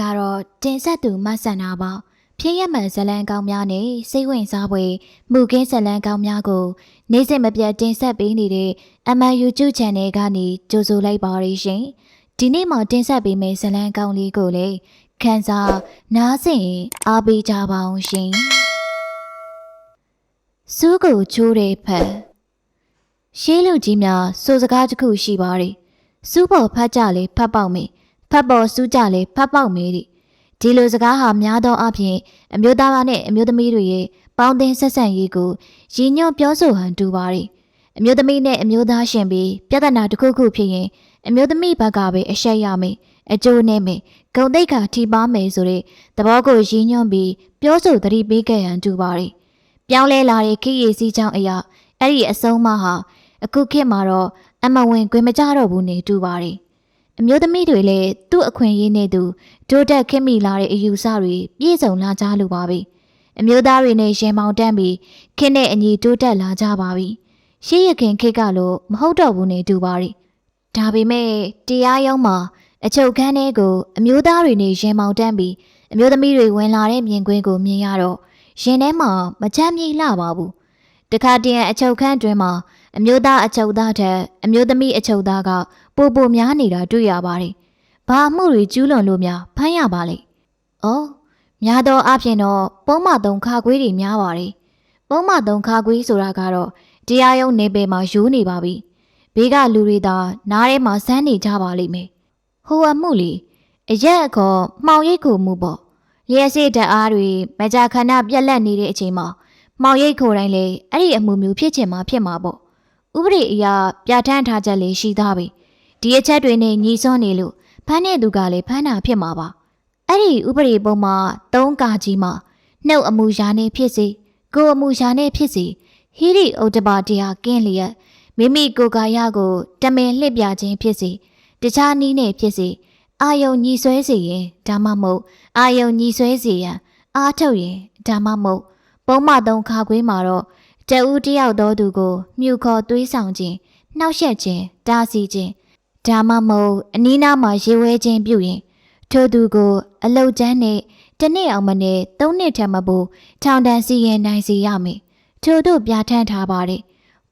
ကတော့တင်ဆက်သူမဆန္နာပါဖြစ်ရမှန်ဇလံကောင်းများနဲ့စိတ်ဝင်စားဖွယ်မှုကင်းဇလံကောင်းများကိုနေ့စဉ်မပြတ်တင်ဆက်ပေးနေတဲ့ MU YouTube Channel ကနေကြိုဆိုလိုက်ပါရရှင်ဒီနေ့မှတင်ဆက်ပေးမယ့်ဇလံကောင်းလေးကိုလည်းခန်းစားနားဆင်အားပေးကြပါအောင်ရှင်စူးကိုချိုးတဲ့ဖက်ရှေးလူကြီးများစိုးစကားတစ်ခုရှိပါတယ်စူးပေါ်ဖတ်ကြလေဖတ်ပေါက်မေ ဖတ်ပေါ်စူးကြလေဖတ်ပေါက်မေတဲ့ဒီလိုစကားဟာများသောအားဖြင့်အမျိုးသားနဲ့အမျိုးသမီးတွေရဲ့ပေါင်းသင်းဆက်ဆံရေးကိုရည်ညွှန်းပြောဆိုဟန်တူပါတယ်အမျိုးသမီးနဲ့အမျိုးသားရှင်ပြီးပြဿနာတစ်ခုခုဖြစ်ရင်အမျိုးသမီးဘက်ကပဲအရှက်ရမယ်အကျိုးနဲ့မယ်ဂုံတိတ်ခါထိပါမယ်ဆိုတဲ့သဘောကိုရည်ညွှန်းပြီးပြောဆိုသတိပေးခဲ့ဟန်တူပါတယ်ပြောင်းလဲလာတဲ့ခိရည်စည်းချောင်းအရာအဲ့ဒီအဆုံးမဟာအခုခေတ်မှာတော့အမဝင်ခွင်မကြတော့ဘူးနေတူပါတယ် အမျိုးသမီးတွေလည်းသူ့အခွင့်အရေးနဲ့သူတိုးတက်ခင်မိလာတဲ့အယူဆတွေပြည့်စုံလာကြလို့ပါပဲအမျိုးသားတွေနဲ့ရင်မောင်တန်းပြီးခင်းတဲ့အညီတိုးတက်လာကြပါပြီရှေးရခင်ခေတ်ကလို့မဟုတ်တော့ဘူးနေတူပါတယ်ဒါပေမဲ့တရားရုံးမှာအချုပ်ခန်းထဲကိုအမျိုးသားတွေနဲ့ရင်မောင်တန်းပြီးအမျိုးသမီးတွေဝင်လာတဲ့မြင်ကွင်းကိုမြင်ရတော့ရင်ထဲမှာမချမ်းမြေ့လှပါဘူးတခါတည်းအချုပ်ခန်းတွင်မှာ အမျိုးသားအချုပ်သားထက်အမျိုးသမီးအချုပ်သားကပိုပိုများနေတာတွေ့ရပါတယ်။ဘာမှုတွေကျူးလွန်လို့များဖမ်းရပါလိမ့်။အော်များသောအားဖြင့်တော့ပုံမှန်သုံးခါခွေးတွေများပါတယ်။ပုံမှန်သုံးခါခွေးဆိုတာကတော့တရားရုံးနေပယ်မှာယူနေပါပြီ။ဘေးကလူတွေသာနားထဲမှာစမ်းနေကြပါလိမ့်မယ်။ဟိုအမှုလီအရက်အခေါ်မှောင်ရိပ်ကိုမှုပေါ့။ရဲစစ်တအားတွေမကြာခဏပြက်လက်နေတဲ့အချိန်မှာမှောင်ရိပ်ခိုတိုင်းလေအဲ့ဒီအမှုမျိုးဖြစ်ချင်မှာဖြစ်မှာပေါ့။ ဥပဒေအရပြဋ္ဌာန်းထားချက်လေးရှိသားပြီဒီအချက်တွေနဲ့ညီစွန်းနေလို့ဖမ်းတဲ့သူကလည်းဖမ်းတာဖြစ်မှာပါအဲ့ဒီဥပဒေပုံမှာ၃ကာကြီးမှာနှုတ်အမူအရာနဲ့ဖြစ်စေကိုယ်အမူအရာနဲ့ဖြစ်စေဟိရိဥဒ္ဒပါတရားကင်းလျက်မိမိကိုယ်ကာယကိုတမင်လှစ်ပြခြင်းဖြစ်စေတခြားနည်းနဲ့ဖြစ်စေအာယုံညီဆွဲစေရင်ဒါမှမဟုတ်အာယုံညီဆွဲစေရန်အားထုတ်ရင်ဒါမှမဟုတ်ပုံမှန်သုံးခါခွေးမှာတော့ တဦးတယောက်သောသူကိုမြူခေါ်သွေးဆောင်ခြင်းနှောက်ယှက်ခြင်းတားဆီးခြင်းဒါမှမဟုတ်အနီးနားမှာရေဝဲခြင်းပြုရင်ထိုသူကို အလုတ်ကျန်းနဲ့တစ်နှစ်အောင်မနဲ့သုံးနှစ်ထက်မပိုထောင်ဒဏ်စီရင်နိုင်စေရမယ်ထို့တို့ပြဋ္ဌာန်းထားပါတယ်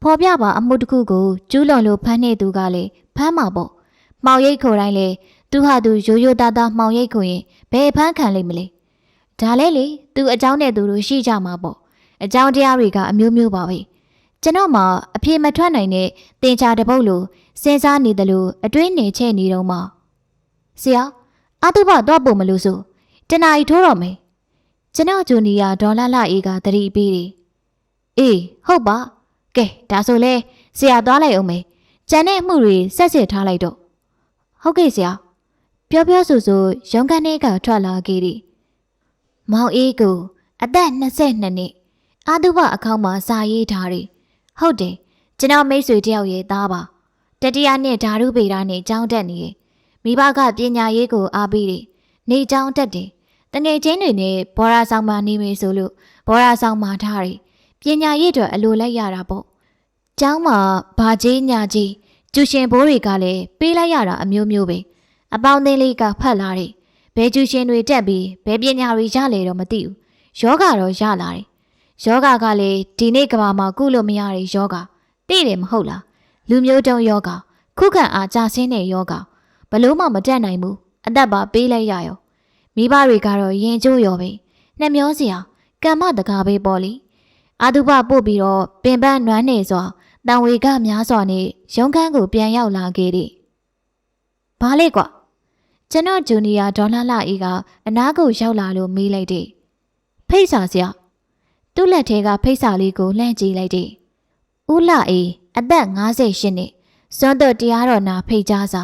ဖော်ပြပါအမှုတစ်ခုကိုကျူးလွန်လို့ဖမ်းနေသူကလည်းဖမ်းမှာပေါ့မှောင်ရိပ်ခိုတိုင်းလေသူဟာသူရိုးရိုးသားသားမှောင်ရိပ်ခိုရင်ဘယ်ဖမ်းခံလိမ့်မလဲဒါလဲလေသူအเจ้าနဲ့သူတို့ရှိကြမှာပေါ့ အကြောင်းတရားတွေကအမျိုးမျိုးပါပဲကျွန်တော်မှအပြေမထွက်နိုင်တဲ့သင်္ချာတပုတ်လိုစဉ်းစားနေတယ်လို့အတွင်းနေချက်နေတော့မှဆရာအတုပတော့ပုံမလို့ဆိုတနာ E ထိုးတော့မယ်ကျွန်တော်ဂျူနီယာဒေါ်လာလာအေးကတတိပေးတယ်အေးဟုတ်ပါကဲဒါဆိုလဲဆရာသွားလိုက်အောင်မယ်ကျန်တဲ့အမှုတွေဆက်စစ်ထားလိုက်တော့ဟုတ်ကဲ့ဆရာပြောပြောဆိုဆိုရုံးခန်းထဲကထွက်လာခဲ့သည်မောင်အေးကိုအသက်22နှစ် အာတုဘအခေါင်းမှာစာရေးထားတယ်ဟုတ်တယ်ကျွန်တော်မိတ်ဆွေတယောက်ရဲ့သားပါတတိယနှစ်ဓာတုဗေဒနဲ့ကျောင်းတက်နေတယ်မိဘကပညာရေးကိုအားပေးတယ်နေကျောင်းတက်တယ်တငယ်ချင်းတွေနဲ့ဘောရာဆောင်မှာနေမေဆိုလို့ဘောရာဆောင်မှာထားတယ်ပညာရေးအတွက်အလိုလိုက်ရတာပေါ့ကျောင်းမှာဘာကြီးညာကြီးကျူရှင်ဘိုးတွေကလည်းပေးလိုက်ရတာအမျိုးမျိုးပဲအပေါင်းအသင်းလေးကဖတ်လာတယ်ဘယ်ကျူရှင်တွေတက်ပြီးဘယ်ပညာတွေရလေတော့မသိဘူးယောဂတော့ရလာတယ် ယောဂကလည်းဒီနေ့ကဘာမှာကုလို့မရတဲ့ယောဂသိတယ်မဟုတ်လားလူမျိုးတုံးယောဂခုခံအားကြဆင်းတဲ့ယောဂဘလို့မှမတက်နိုင်ဘူးအသက်ပါပေးလိုက်ရရောမိဘတွေကတော့ရင်ကျိုးရောပဲနှမျောစရာကမ္မတကားပဲပေါ့လေအာတုပပို့ပြီးတော့ပင်ပန်းနွမ်းနေစွာတန်ဝေကများစွာနဲ့ရုံးခန်းကိုပြန်ရောက်လာခဲ့တယ်။ဘာလဲကွာကျွန်တော်ဂျူနီယာဒေါ်လာလာအေးကအနားကိုရောက်လာလို့မေးလိုက်တယ်။ဖိတ်စာစရာ သူ့လက်ထဲကဖိတ်စာလေးကိုလှမ်းကြည့်လိုက်တယ်။ဦးလာအေးအသက်58နှစ်စွန်းတော့တရားတော်နာဖိတ်ကြားစာ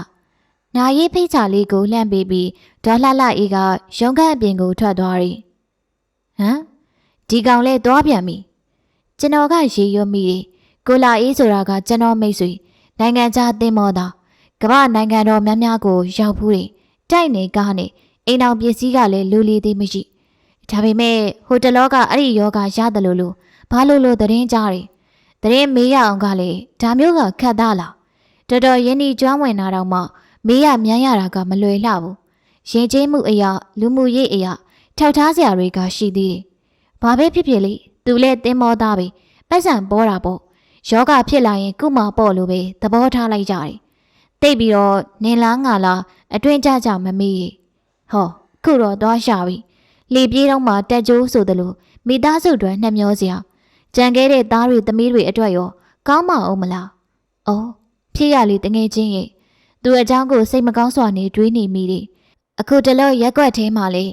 နာရေးဖိတ်စာလေးကိုလှမ်းပေးပြီးဒေါ်လာလာအေးကရုံးခန်းအပြင်ကိုထွက်သွားတယ်။ဟမ်ဒီကောင်လဲသွားပြန်ပြီ။ကျွန်တော်ကရေရွတ်မိတယ်။ကိုလာအေးဆိုတာကကျွန်တော်မိတ်ဆွေနိုင်ငံခြားသင်းမောသားကမ္ဘာနိုင်ငံတော်များများကိုရောက်ဖူးတယ်။တိုက်နေကားနေအိမ်အောင်ပစ္စည်းကလည်းလူလီသေးမရှိ။ ဒါပေမဲ့ဟိုတလောကအဲ့ဒီယောဂရတယ်လို့လို့ဘာလို့လို့သတင်းကြားတယ်။သတင်းမေးရအောင်ကလည်းဒါမျိုးကခတ်သားလား။တော်တော်ရင်းနှီးကျွမ်းဝင်လာတော့မှမေးရမြန်းရတာကမလွယ်လှဘူးရင်ကျေးမှုအရာလူမှုရေးအရာထောက်ထားစရာတွေကရှိသေးတယ်။ဘာပဲဖြစ်ဖြစ်လေသူလည်းတင်းမောသားပဲပတ်စံပေါ်တာပေါ့။ယောဂဖြစ်လာရင်ကုမာပေါ့လို့ပဲသဘောထားလိုက်ကြတယ်။တိတ်ပြီးတော့နင်လားငါလားအတွင်းကြကြမမေးရ။ဟောခုတော့သွားရှာပြီ။ လေပြေးတော့မှတက်ကြိုးဆိုသလိုမိသားစုတွေနှမျောစရာကြံခဲ့တဲ့သားတွေသမီးတွေအတွက်ရောကောင်းမအောင်မလား။အော်ဖြည့်ရလေတငယ်ချင်းရဲ့သူအကြောင်းကိုစိတ်မကောင်းစွာနဲ့တွေးနေမိတယ်။အခုတလော့ရက်ွက်ထဲမှာလေ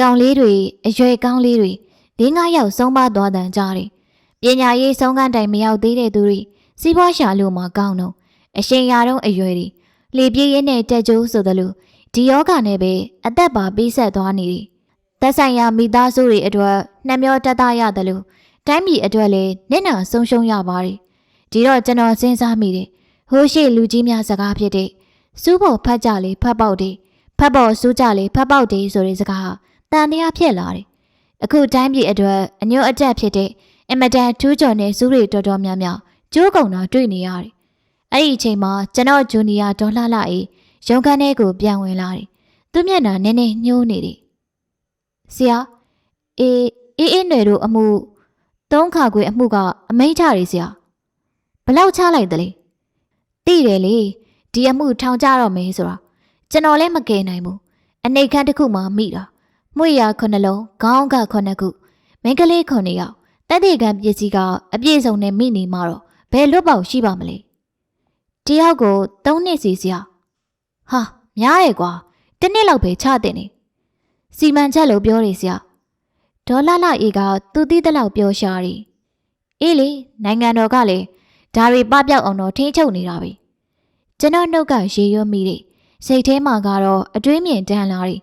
ကောင်လေးတွေအရွယ်ကောင်းလေးတွေ၄၅ယောက်ဆုံးပါသွားတန်ကြတယ်။ပညာရေးဆုံးခန်းတိုင်မရောက်သေးတဲ့သူတွေစီးပွားရှာလို့မှကောင်းတော့အရှင်ရာတော့အရွယ်တွေလေပြေးရင်းနဲ့တက်ကြိုးဆိုသလိုဒီယောဂနဲ့ပဲအသက်ပါပေးဆက်သွားနေတယ်။ သက်ဆိုင်ရာမိသားစုတွေအတွက်နှမျောတက်တာရတယ်လို့တိုင်းပြည်အတွက်လည်းနင့်နာဆုံးရှုံးရပါတယ်။ဒီတော့ကျွန်တော်စဉ်းစားမိတယ်။ဟိုးရှိလူကြီးများစကားဖြစ်တဲ့စူးဖို့ဖတ်ကြလေဖတ်ပေါက်တယ်ဖတ်ပေါ်စူးကြလေဖတ်ပေါက်တယ်ဆိုတဲ့စကားဟာတန်တရားဖြစ်လာတယ်။အခုတိုင်းပြည်အတွက်အညွတ်အတက်ဖြစ်တဲ့အင်မတန်ထူးချွန်တဲ့စူးတွေတော်တော်များများကျိုးကုန်တာတွေ့နေရတယ်။အဲ့ဒီအချိန်မှာကျွန်တော်ဂျူနီယာဒေါ်လာလာအေးရုံခန်းထဲကိုပြန်ဝင်လာတယ်။သူ့မျက်နှာနည်းနည်းညှိုးနေတယ်။ ဆရာအေးအေးအေးနယ်တို့အမှုသုံးခါခွေအမှုကအမိန့်ချရဆရာဘလောက်ချလိုက်တယ်လေ။သိတယ်လေဒီအမှုထောင်ကြတော့မယ်ဆိုတာကျွန်တော်လည်းမကယ်နိုင်ဘူး။အနေခန်းတစ်ခုမှမိတာ။မွေရခုနှလုံးခေါင်းကခုနှစ်ခုမိန်းကလေးခုနှစ်ယောက်တက်တဲ့ကံပစ္စည်းကအပြည့်စုံနဲ့မိနေမှာတော့ဘယ်လွတ်ပေါက်ရှိပါမလဲ။တယောက်ကို၃နှစ်စီစရာဟာများရဲ့ကွာတစ်နှစ်လောက်ပဲချတဲ့နေ စီမံချက်လို့ပြောနေစရာဒေါ်လာလာအေကသူသိတဲ့လောက်ပြောရှာတယ်အေးလေနိုင်ငံတော်ကလည်းဒါတွေပပျောက်အောင်တော့ထိန်းချုပ်နေတာပဲကျွန်တော်နှုတ်ကရေရွမိတယ်စိတ်ထဲမှာကတော့အတွေးမြင်တန်းလာတယ်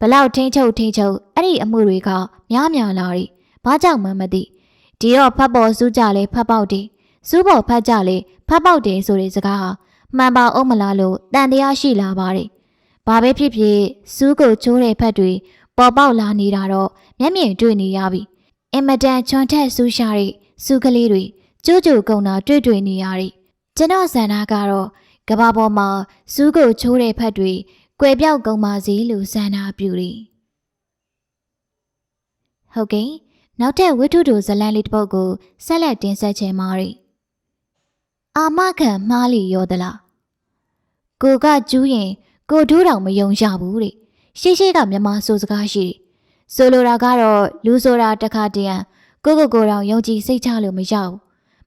ဘလောက်ထိန်းချုပ်ထိန်းချုပ်အဲ့ဒီအမှုတွေကများများလာတယ်ဘာကြောင့်မှမသိဒီတော့ဖတ်ပေါ်စူးကြလဲဖတ်ပေါက်တယ်စူးပေါ်ဖတ်ကြလဲဖတ်ပေါက်တယ်ဆိုတဲ့စကားဟာမှန်ပါအောင်မလားလို့တန်တရားရှိလာပါတယ် ဘာပဲဖြစ်ဖြစ်စူးကိုချိုးတဲ့ဖက်တွေပေါ်ပေါက်လာနေတာတော့မျက်မြင်တွေ့နေရပြီအင်မတန်ချွန်ထက်စူးရှာတဲ့စူးကလေးတွေကျိုးကျိုကုန်တာတွေ့တွေ့နေရတယ်ကျွန်တော်ဆန္ဒကတော့ကဘာပေါ်မှာစူးကိုချိုးတဲ့ဖက်တွေကွယ်ပြောက်ကုန်ပါစေလို့ဆန္ဒပြုတယ်ဟုတ်ကဲ့နောက်ထပ်ဝိထုတို့ဇလန်လေးတစ်ပုဒ်ကိုဆက်လက်တင်ဆက်ချင်ပါတယ်အာမခံမှားလီရောသလားကိုကကျူးရင် ကိုဒူးတောင်မယုံရဘူးတဲ့ရှေ့ရှေ့ကမြမဆိုစကားရှိတယ်ဆိုလိုတာကတော့လူဆိုတာတစ်ခါတည်းကိုကိုကိုတောင်ယုံကြည်စိတ်ချလို့မရဘူး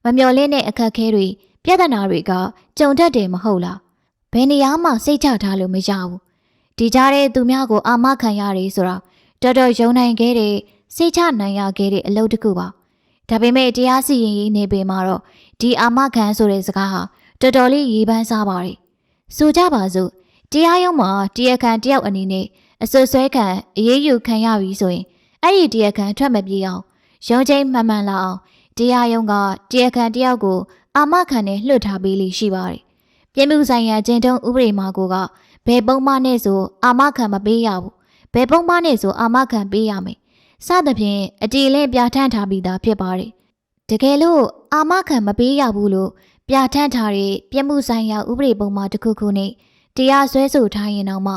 မမျော်လင့်တဲ့အခက်ခဲတွေပြဿနာတွေကကြုံတတ်တယ်မဟုတ်လားဘယ်နေရာမှစိတ်ချထားလို့မရဘူးဒီကြားတဲ့သူများကိုအာမခံရတယ်ဆိုတာတော်တော်ယုံနိုင်ခဲ့တဲ့စိတ်ချနိုင်ရခဲ့တဲ့အလုပ်တစ်ခုပါဒါပေမဲ့တရားစီရင်ရေးနေပေမှာတော့ဒီအာမခံဆိုတဲ့စကားဟာတော်တော်လေးရေးပန်းစားပါတယ်ဆိုကြပါစို့ တရားရုံးမှာတရားခံတယောက်အနေနဲ့အစွဆွဲခံအေးအေးယူခံရပြီဆိုရင်အဲ့ဒီတရားခံထွက်မပြေအောင်ရုံးချင်းမှန်မှန်လာအောင်တရားရုံးကတရားခံတယောက်ကိုအာမခံနဲ့လွှတ်ထားပေးလိရှိပါတယ်။ပြည်မှုဆိုင်ရာကျင့်ထုံးဥပဒေမှာကိုကဘယ်ပုံမှန်နဲ့ဆိုအာမခံမပေးရဘူး။ဘယ်ပုံမှန်နဲ့ဆိုအာမခံပေးရမယ်။စသဖြင့်အတီလင်းပြဋ္ဌာန်းထားပြီးသားဖြစ်ပါတယ်။တကယ်လို့အာမခံမပေးရဘူးလို့ပြဋ္ဌာန်းထားတဲ့ပြည်မှုဆိုင်ရာဥပဒေပုံမှာတစ်ခုခုနဲ့ တရားစွဲဆိုထားရင်တော့မှ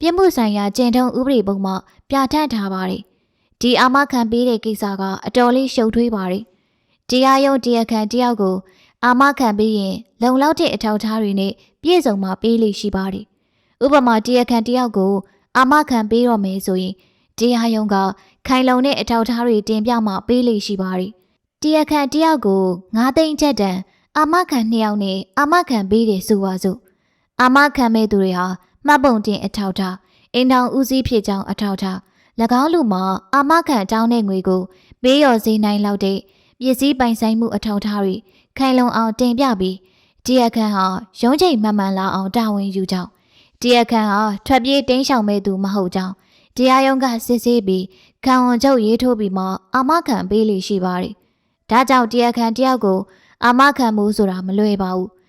ပြစ်မှုဆိုင်ရာကျင့်ထုံးဥပဒေပုံမှာပြဋ္ဌာန်းထားပါတယ်။ဒီအာမခံပေးတဲ့ကိစ္စကအတော်လေးရှုပ်ထွေးပါတယ်။တရားရုံးတရားခံတယောက်ကိုအာမခံပေးရင်လုံလောက်တဲ့အထောက်အထားတွေနဲ့ပြည့်စုံမှပေးလိမ့်ရှိပါတယ်။ဥပမာတရားခံတယောက်ကိုအာမခံပေးတော့မယ်ဆိုရင်တရားရုံးကခိုင်လုံတဲ့အထောက်အထားတွေတင်ပြမှပေးလိမ့်ရှိပါတယ်။တရားခံတယောက်ကို၅သိန်းချက်တန်အာမခံနှစ်ယောက်နဲ့အာမခံပေးတယ်ဆိုပါစို့။ အာမခံမဲ့သူတွေဟာမှတ်ပုံတင်အထောက်ထားအိမ်ထောင်ဦးစီးဖြစ်ကြောင်းအထောက်ထား၎င်းလူမှာအာမခံတောင်းတဲ့ငွေကိုပေးရော်စေနိုင်လောက်တဲ့ပစ္စည်းပိုင်ဆိုင်မှုအထောက်ထားတွေခိုင်လုံအောင်တင်ပြပြီးတရားခံဟာရုံးချိန်မှန်မှန်လာအောင်တာဝန်ယူကြောင်းတရားခံဟာထွက်ပြေးတင်းရှောင်မဲ့သူမဟုတ်ကြောင်းတရားရုံးကစစ်ဆေးပြီးခံဝန်ချုပ်ရေးထိုးပြီးမှအာမခံပေးလိရှိပါတယ်။ဒါကြောင့်တရားခံတယောက်ကိုအာမခံမှုဆိုတာမလွယ်ပါဘူး။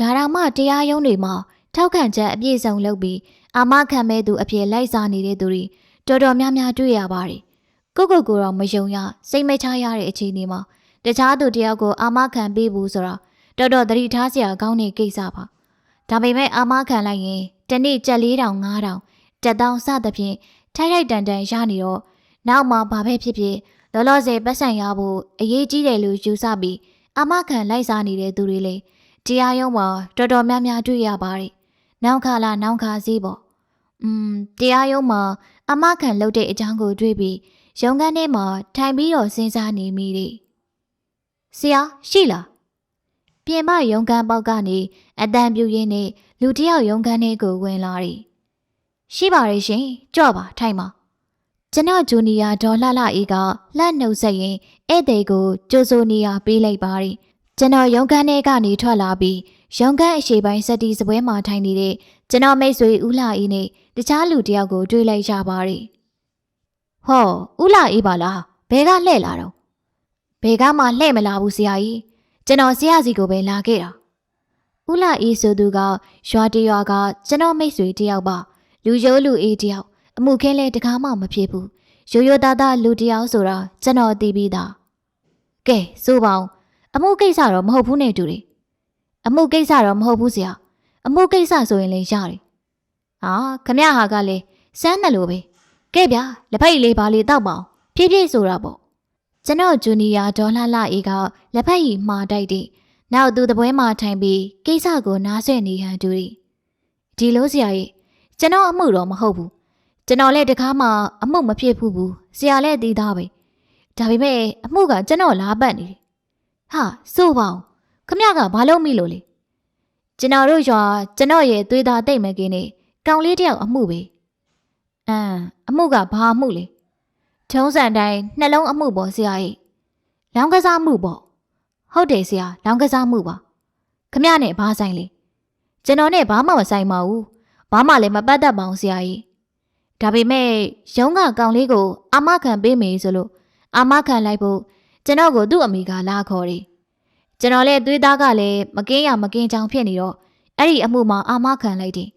ဒါတောင်မှတရားရုံးတွေမှာထောက်ခံချက်အပြည့်စုံလုပ်ပြီးအာမခံမဲ့သူအဖြစ်လိုက်စားနေတဲ့သူတွေတော်တော်များများတွေ့ရပါတယ်။ကိုကိုကိုတော့မယုံရစိတ်မချရတဲ့အခြေအနေမှာတခြားသူတယောက်ကိုအာမခံပေးဘူးဆိုတာတော်တော်သတိထားစရာကောင်းတဲ့ကိစ္စပါ။ဒါပေမဲ့အာမခံလိုက်ရင်တနေ့ကြက်၄တောင်၅တောင်တက်တောင်းစသဖြင့်ထိုက်ထိုက်တန်တန်ရနေတော့နောက်မှဘာပဲဖြစ်ဖြစ်လောလောဆယ်ပတ်စံရဖို့အရေးကြီးတယ်လို့ယူဆပြီးအမခံလိုက်စားနေတဲ့သူတွေလေ တရားရုံးမှာတော်တော်များများတွေ့ရပါတယ်။နောက်ခါလာနောက်ခါစီးပေါ့။อืมတရားရုံးမှာအမခံလုပ်တဲ့အကြောင်းကိုတွေ့ပြီးရုံးခန်းထဲမှာထိုင်ပြီးတော့စဉ်းစားနေမိတယ်။ဆရာရှိလား။ပြင်မရုံးခန်းပေါက်ကနေအတန်ပြူရင်းနဲ့လူတစ်ယောက်ရုံးခန်းထဲကိုဝင်လာတယ်။ရှိပါရဲ့ရှင်ကြော့ပါထိုင်ပါ။ကျွန်တော်ဂျူနီယာဒေါ်လှလှအေးကလှနှုတ်ဆက်ရင်ဧည့်သည်ကိုကြိုဆိုနေရပေးလိုက်ပါတယ်။ ကျွန်တော်ရုံးခန်းထဲကနေထွက်လာပြီးရုံးခန်းအရှိပိုင်းစက်တီစပွဲမှာထိုင်နေတဲ့ကျွန်တော်မိတ်ဆွေဦးလှအေးနဲ့တခြားလူတစ်ယောက်ကိုတွေ့လိုက်ရပါတယ်။ဟောဦးလှအေးပါလားဘယ်ကလှဲ့လာတော့ဘယ်ကမှလှဲ့မလာဘူးဆရာကြီးကျွန်တော်ဆရာစီကိုပဲလာခဲ့တာဦးလှအေးဆိုသူကရွာတရွာကကျွန်တော်မိတ်ဆွေတစ်ယောက်ပါလူရိုးလူအေးတစ်ယောက်အမှုခင်းလဲတကားမှမဖြစ်ဘူးရိုးရိုးသားသားလူတစ်ယောက်ဆိုတာကျွန်တော်သိပြီးသားကဲစိုးပါအောင် အမှုကိစ္စတော့မဟုတ်ဘူးနဲ့တူတယ်အမှုကိစ္စတော့မဟုတ်ဘူးဆရာအမှုကိစ္စဆိုရင်လည်းရတယ်ဟာခမရဟာကလည်းစမ်းတယ်လို့ပဲကဲဗျာလက်ဖက်ရည်လေးပါလေးတောက်ပါအောင်ဖြည်းဖြည်းဆိုတာပေါ့ကျွန်တော်ဂျူနီယာဒေါ်လာလာအေးကလက်ဖက်ရည်မှာတိုက်တယ်နောက်သူတပွဲမှာထိုင်ပြီးကိစ္စကိုနားဆွဲနေဟန်တူတယ်ဒီလိုဆရာကြီးကျွန်တော်အမှုတော့မဟုတ်ဘူးကျွန်တော်လည်းတကားမှအမှုမဖြစ်ဘူးဘူးဆရာလည်းသိသားပဲဒါပေမဲ့အမှုကကျွန်တော်လားပတ်နေတယ် ဟာစိုးပါအောင်ခမရကဘာလို့မိလို့လဲကျွန်တော်တို့ရွာကျွန်တော်ရဲ့သွေးသားတိတ်မကင်းနေကောင်လေးတယောက်အမှုပဲအမ်အမှုကဘာအမှုလဲထုံးစံတိုင်းနှလုံးအမှုပေါ့ဆရာကြီးလောင်းကစားမှုပေါ့ဟုတ်တယ်ဆရာလောင်းကစားမှုပါခမရနဲ့ဘာဆိုင်လဲကျွန်တော်နဲ့ဘာမှမဆိုင်ပါဘူးဘာမှလည်းမပတ်သက်ပါဘူးဆရာကြီးဒါပေမဲ့ရုံးကကောင်လေးကိုအာမခံပေးမယ်ဆိုလို့အာမခံလိုက်ဖို့ ကျွန်တော်ကိုသူ့အမိကလာခေါ်တယ်ကျွန်တော်လည်းသွေးသားကလည်းမကင်းရမကင်းချောင်ဖြစ်နေတော့အဲ့ဒီအမှုမှာအာမခံလိုက်တယ်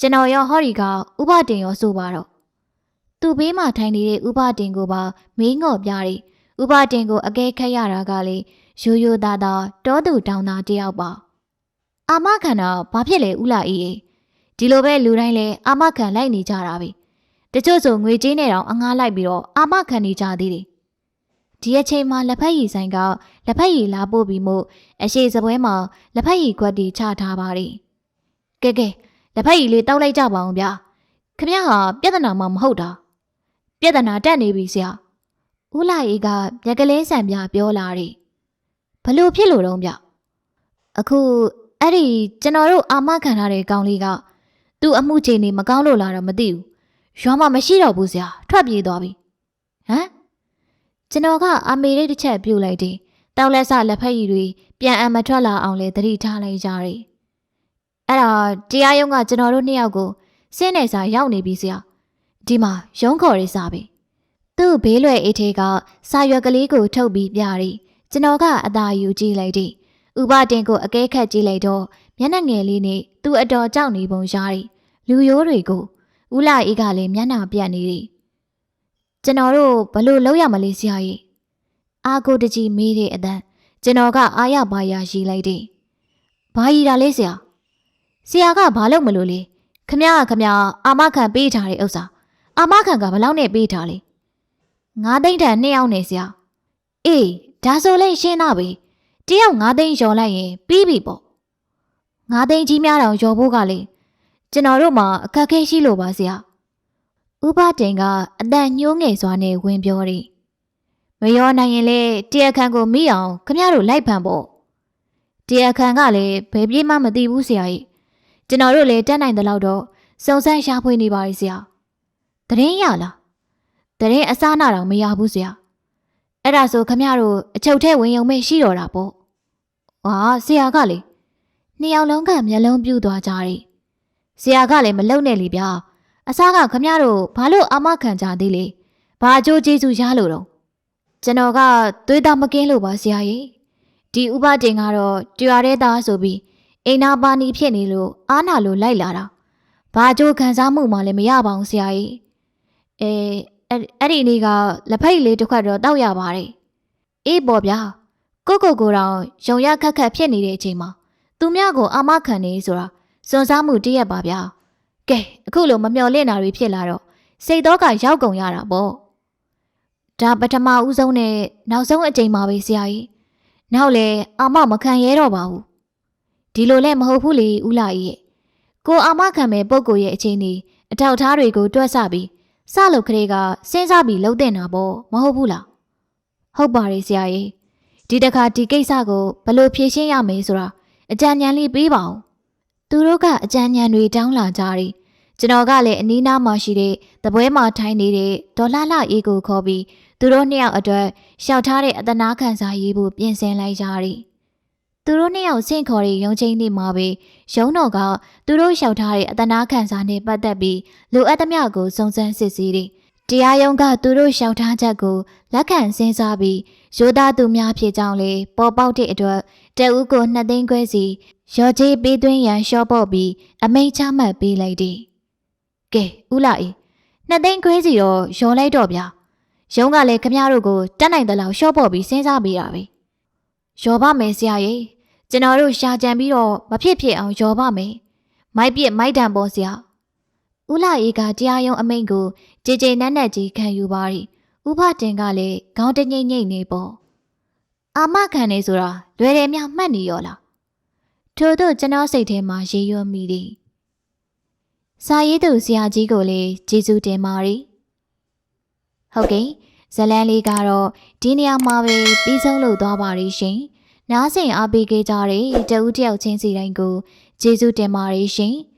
ကျွန်တော်ရောဟော်ဒီကဥပတင်ရောဆိုပါတော့သူ့ဘေးမှာထိုင်နေတဲ့ဥပတင်ကိုပါမင်းငော့ပြတယ်ဥပတင်ကိုအကဲခတ်ရတာကလေရိုးရိုးသားသားတောသူတောင်သားတယောက်ပါအာမခံတော့ဘာဖြစ်လဲဥလာအေးအေးဒီလိုပဲလူတိုင်းလဲအာမခံလိုက်နေကြတာပဲတချို့ဆိုငွေကြေးနဲ့တောင်အငားလိုက်ပြီးတော့အာမခံနေကြသေးတယ် ဒီအချိန်မှာလက်ဖက်ရည်ဆိုင်ကလက်ဖက်ရည်လာပို့ပြီးမို့အရှိစပွဲမှာလက်ဖက်ရည်ခွက်တီချထားပါတယ်ကဲကဲလက်ဖက်ရည်လေးတောက်လိုက်ကြပါအောင်ဗျာခမရဟာပြဿနာမှမဟုတ်တာပြဿနာတက်နေပြီဆရာဦးလာအေးကမြက်ကလေးဆန်ပြပြောလာတယ်ဘလို့ဖြစ်လို့တော့ဗျအခုအဲ့ဒီကျွန်တော်တို့အာမခံထားတဲ့ကောင်လေးကသူ့အမှုချိန်နေမကောင်းလို့လာတော့မသိဘူးရွာမှာမရှိတော့ဘူးဆရာထွက်ပြေးသွားပြီဟမ် ကျွန်တော်ကအာမေရိတ်တစ်ချက်ပြုတ်လိုက်တယ်တောက်လက်ဆလက်ဖက်ရည်တွေပြန်အမထွက်လာအောင်လေသတိထားလိုက်ကြတယ်အဲ့ဒါတရားရုံးကကျွန်တော်တို့နှစ်ယောက်ကိုစင်းနေစာရောက်နေပြီဆရာဒီမှာရုံးခေါ်ရေးစာပဲသူ့ဘေးလွယ်အေးထေးကစာရွက်ကလေးကိုထုတ်ပြီးပြတယ်ကျွန်တော်ကအသာယူကြည့်လိုက်တယ်ဥပတင်ကိုအကဲခတ်ကြည့်လိုက်တော့မျက်နှာငယ်လေးနဲ့သူ့အတော်ကြောက်နေပုံရတယ်လူရိုးတွေကိုဦးလာအေးကလည်းမျက်နှာပြတ်နေတယ် ကျွန်တော်တို့ဘလို့လောက်ရမလဲဆရာကြီးအာကိုတကြီးမေးတဲ့အတန်းကျွန်တော်ကအာရပါရရှိလိုက်တယ်ဘာကြီးတာလဲဆရာဆရာကဘာလို့မလို့လဲခမရခမရအာမခံပေးထားတဲ့ဥစ္စာအာမခံကဘလောက်နဲ့ပေးထားလဲငါးသိန်းတန်နှစ်ယောက်နဲ့ဆရာအေးဒါဆိုလဲရှင်းတော့ပြီတယောက်ငါးသိန်းလျော်လိုက်ရင်ပြီးပြီပေါ့ငါးသိန်းကြီးများတောင်လျော်ဖို့ကလေကျွန်တော်တို့မှာအခက်အခဲရှိလို့ပါဆရာ ဥပတင်ကအတန်ညှိုးငယ်စွာနဲ့ဝင်ပြောတယ်မရောနိုင်ရင်လေတရားခံကိုမိအောင်ခမရတို့လိုက်ဖန်ပေါ့တရားခံကလည်းဘယ်ပြေးမှမသိဘူးဆရာကြီးကျွန်တော်တို့လည်းတက်နိုင်တဲ့လောက်တော့စုံစမ်းရှာဖွေနေပါရဆရာတရင်ရလားတရင်အစားနာတော့မရဘူးဆရာအဲ့ဒါဆိုခမရတို့အချုပ်ထဲဝင်ရုံမဲ့ရှိတော့တာပေါ့ဟာဆရာကလေနှစ်ယောက်လုံးကမျက်လုံးပြူသွားကြတယ်ဆရာကလည်းမလုံနဲ့လေဗျာ အစားကခမရတို့ဘာလို့အာမခံကြသေးလဲဘာအကျိုးကျေးဇူးရလို့တော့ကျွန်တော်ကသွေးသားမကင်းလို့ပါဆရာကြီးဒီဥပတင်ကတော့တရားတဲ့သားဆိုပြီးအိမ်နာပါနီဖြစ်နေလို့အားနာလို့လိုက်လာတာဘာအကျိုးခံစားမှုမှလည်းမရပါဘူးဆရာကြီးအဲအဲ့အဲ့ဒီနေ့ကလက်ဖက်ရည်လေးတစ်ခွက်တော့တောက်ရပါတယ်အေးပေါ်ဗျာကိုကိုကိုတောင်ရုံရခက်ခက်ဖြစ်နေတဲ့အချိန်မှာသူများကိုအာမခံနေဆိုတာစွန်စားမှုတည့်ရက်ပါဗျာ ကကဲအခုလိုမမျှော်လင့်တာတွေဖြစ်လာတော့စိတ်တော့ကရောက်ကုန်ရတာပေါ့ဒါပထမဦးဆုံးနဲ့နောက်ဆုံးအကြိမ်ပါပဲဆရာကြီးနောက်လေအာမမခံရဲတော့ပါဘူးဒီလိုလည်းမဟုတ်ဘူးလေဦးလာကြီးရဲ့ကိုအာမခံမဲ့ပုံကိုရဲ့အချိန်ဒီအထောက်အထားတွေကိုတွက်ဆပြီးစလုပ်ကလေးကစဉ်းစားပြီးလှုပ်တင်တာပေါ့မဟုတ်ဘူးလားဟုတ်ပါတယ်ဆရာကြီးဒီတစ်ခါဒီကိစ္စကိုဘယ်လိုဖြေရှင်းရမယ်ဆိုတာအကြံဉာဏ်လေးပေးပါဦးသူတို့ကအကြံဉာဏ်တွေတောင်းလာကြတယ် ကျွန်တော်ကလည်းအနီးနားမှာရှိတဲ့တပွဲမှာထိုင်နေတဲ့ဒေါ်လာလာအေးကိုခေါ်ပြီးသူတို့နှစ်ယောက်အတွက်ရှောက်ထားတဲ့အတနာခံစားရေးဖို့ပြင်ဆင်လိုက်ကြတယ်သူတို့နှစ်ယောက်ဆင့်ခေါ်တဲ့ရုံချင်းနေမှာပဲရုံတော်ကသူတို့ရှောက်ထားတဲ့အတနာခံစားနဲ့ပတ်သက်ပြီးလိုအပ်သမျှကိုစုံစမ်းစစ်ဆေးတယ်တရားရုံးကသူတို့ရှောက်ထားချက်ကိုလက်ခံစဉ်းစားပြီးရိုးသားသူများဖြစ်ကြောင်းလေပေါ်ပေါက်တဲ့အတွက်တအူးကိုနှစ်သိန်းခွဲစီရော်ကြီးပေးသွင်းရန်ရှော့ပေါ့ပြီးအမိန့်ချမှတ်ပေးလိုက်တယ်။ ကဲဦးလာအေးနှစ်သိန်းခွဲစီတော့ရော်လိုက်တော့ဗျာ။ရုံးကလည်းခမရတို့ကိုတက်နိုင်တဲ့လောက်ရှော့ပေါ့ပြီးစဉ်းစားပေးတာပဲ။ရော်ပါမယ်ဆရာကြီး။ကျွန်တော်တို့ရှာကြံပြီးတော့မဖြစ်ဖြစ်အောင်ရော်ပါမယ်။မိုက်ပြစ်မိုက်တံပေါ်ဆရာ။ဦးလာအေးကတရားရုံးအမိန့်ကိုကြည်ကြည်နက်နက်ကြီးခံယူပါရီ။ဥဖတင်ကလည်းခေါင်းတငိမ့်ငိမ့်နေပေါ့။အာမခံနေဆိုတာလွယ်တယ်များမှတ်နေရောလား။ထို့သို့ကျွန်တော်စိတ်ထဲမှာရေရွံ့မိသည်။ စာရေးသူဆရာကြီးကိုလည်းကျေးဇူးတင်ပါရီ။ဟုတ်ကဲ့ဇလန်းလေးကတော့ဒီနေရာမှာပဲပြီးဆုံးလို့သွားပါရီရှင်။နားဆင်အားပေးခဲ့ကြတဲ့တဦးတယောက်ချင်းစီတိုင်းကိုကျေးဇူးတင်ပါရီရှင်။